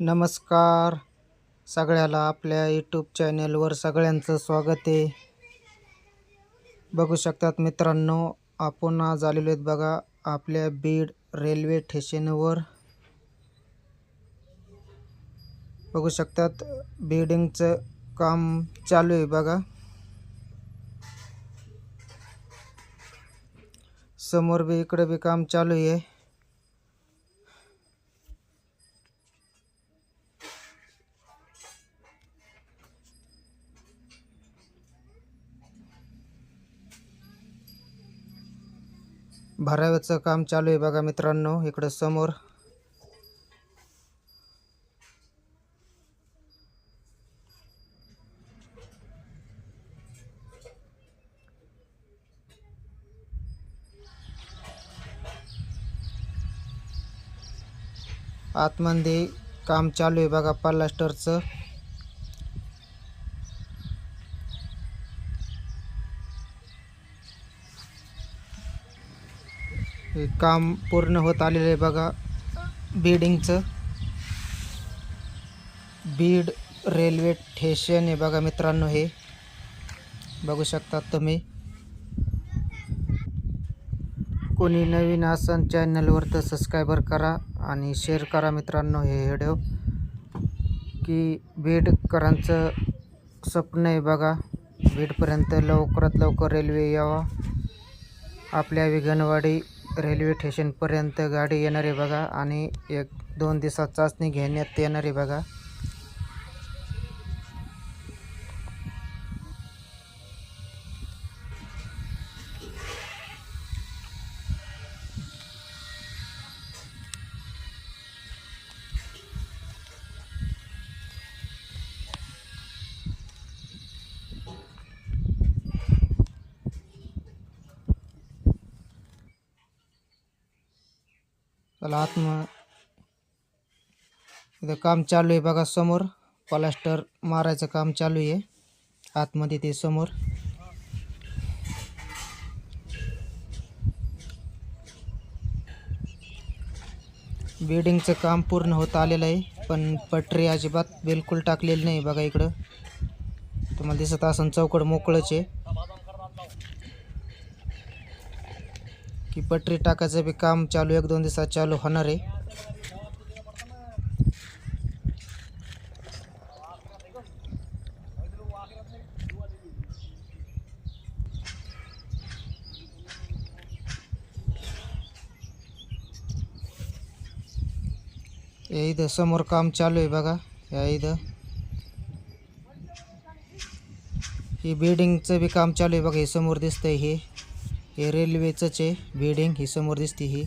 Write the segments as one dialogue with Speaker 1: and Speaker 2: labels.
Speaker 1: नमस्कार. सगळ्याला आपल्या यूट्यूब चॅनलवर सगळ्यांचं स्वागत आहे. बघू शकतात मित्रांनो आपण आज आलेलो आहेत बघा आपल्या बीड रेल्वे स्टेशनवर बघू शकतात बिल्डिंगचं काम चालू आहे बघा. समोर बी इकडे बी काम चालू आहे. भराव्याचं काम चालू आहे बघा मित्रांनो. इकडं समोर. आतमध्ये काम चालू आहे बघा पलास्टरचं. हे काम पूर्ण होत आलेलं आहे बघा. बीडिंगचं. बीड रेल्वे स्टेशन आहे बघा मित्रांनो हे. बघू शकतात तुम्ही. कोणी नवीन असन चॅनलवर तर सबस्क्रायबर करा आणि शेअर करा मित्रांनो हे व्हिडिओ की बीडकरांचं स्वप्न आहे बघा. बीडपर्यंत लवकरात लवकर रेल्वे यावा. आपल्या विघनवाडी रेल्वे ठेशनपर्यंत गाडी येणार आहे बघा आणि एक दोन दिवसात चाचणी घेण्यात येणार आहे बघा. त्याला आत्म इथं काम चालू आहे बघा समोर. प्लास्टर मारायचं काम चालू आहे. आतमध्ये ते समोर. बिल्डिंगचं काम पूर्ण होत आलेलं आहे पण पटरी अजिबात बिलकुल टाकलेली नाही बघा इकडं. तुम्हाला दिसत असन चौकड मोकळंच आहे. की पटरी टाकायचं बी काम चालू एक दोन दिवसात चालू होणार आहे. इथं समोर काम चालू आहे बघा. या इथं. ही बिल्डिंगचं बी काम चालू आहे बघा हे समोर दिसतंय हे. हे रेल्वेचंच बिल्डिंग ही समोर दिसते ही.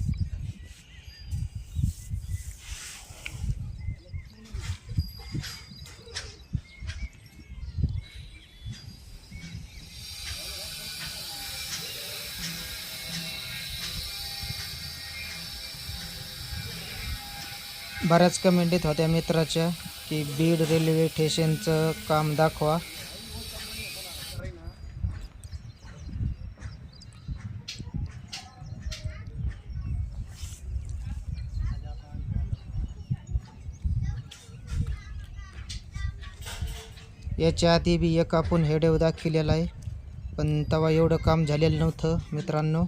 Speaker 1: बऱ्याच कमेंट येत होत्या मित्राच्या की बीड रेल्वे स्टेशनचं काम दाखवा. याच्या आधी बी एक आपण हेडेव दाखविलेला आहे. पण तेव्हा एवढं काम झालेलं नव्हतं मित्रांनो.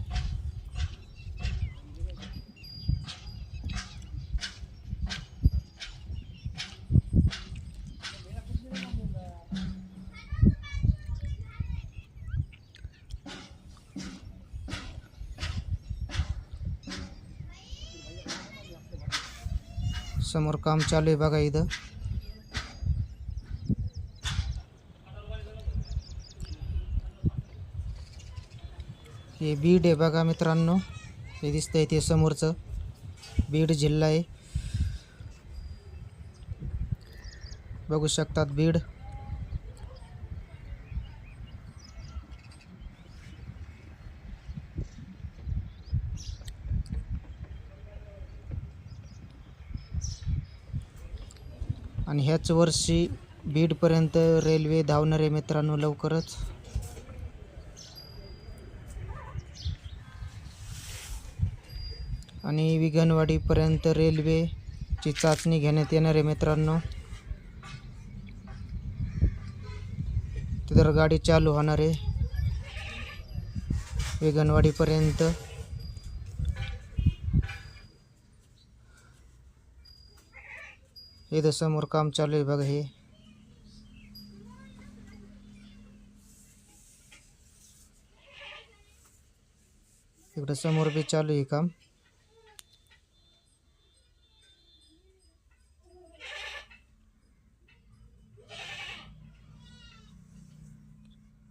Speaker 1: समोर काम चालू आहे बघा इथं. हे बीड आहे बघा मित्रांनो. हे दिसतंय ते समोरचं. बीड जिल्हा आहे. बघू शकतात बीड. आणि ह्याच वर्षी बीडपर्यंत रेल्वे धावणार आहे मित्रांनो लवकरच. आणि विघनवाडीपर्यंत रेल्वेची चाचणी घेण्यात येणार आहे मित्रांनो. तिथं गाडी चालू होणार आहे. वेगनवाडीपर्यंत. इथं समोर काम चालू आहे बघा हे. इकडं समोर बी चालू आहे काम.